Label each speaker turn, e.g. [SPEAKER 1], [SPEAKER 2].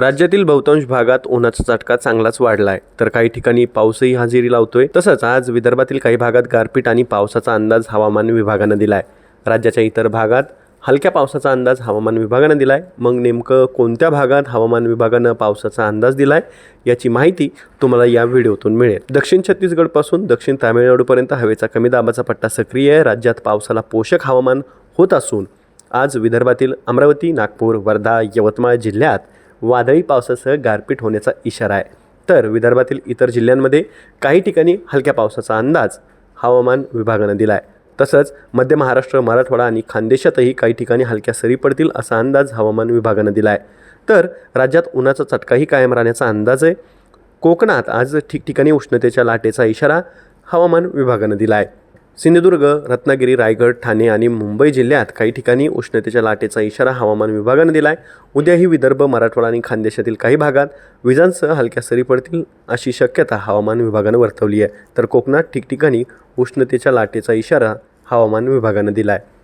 [SPEAKER 1] राज्यातील बहुतांश भागात उन्हाचा चटका चांगलाच वाढला आहे तर काही ठिकाणी पाऊसही हजेरी लावतोय. तसंच आज विदर्भातील काही भागात गारपीट आणि पावसाचा अंदाज हवामान विभागानं दिलाय. राज्याच्या इतर भागात हलक्या पावसाचा अंदाज हवामान विभागानं दिलाय. मग नेमकं कोणत्या भागात हवामान विभागानं पावसाचा अंदाज दिलाय याची माहिती तुम्हाला या व्हिडिओतून मिळेल. दक्षिण छत्तीसगडपासून दक्षिण तामिळनाडूपर्यंत हवेचा कमी दाबाचा पट्टा सक्रिय आहे. राज्यात पावसाला पोषक हवामान होत असून आज विदर्भातील अमरावती नागपूर वर्धा यवतमाळ जिल्ह्यात वादळी पावसासह गारपीट होण्याचा इशारा आहे. तर विदर्भातील इतर जिल्ह्यांमध्ये काही ठिकाणी हलक्या पावसाचा अंदाज हवामान विभागानं दिला आहे तसंच मध्य महाराष्ट्र मराठवाडा आणि खानदेशातही काही ठिकाणी हलक्या सरी पडतील असा अंदाज हवामान विभागानं दिला आहे तर राज्यात उन्हाचा चटकाही कायम राहण्याचा अंदाज आहे. कोकणात आज ठिकठिकाणी उष्णतेच्या लाटेचा इशारा हवामान विभागानं दिला आहे सिंधुदुर्ग रत्नागिरी रायगड ठाणे आणि मुंबई जिल्ह्यात काही ठिकाणी उष्णतेच्या लाटेचा इशारा हवामान विभागानं दिला आहे उद्याही विदर्भ मराठवाडा आणि खानदेशातील काही भागात विजांसह हलक्या सरी पडतील अशी शक्यता हवामान विभागानं वर्तवली आहे. तर कोकणात ठिकठिकाणी उष्णतेच्या लाटेचा इशारा हवामान विभागानं दिला आहे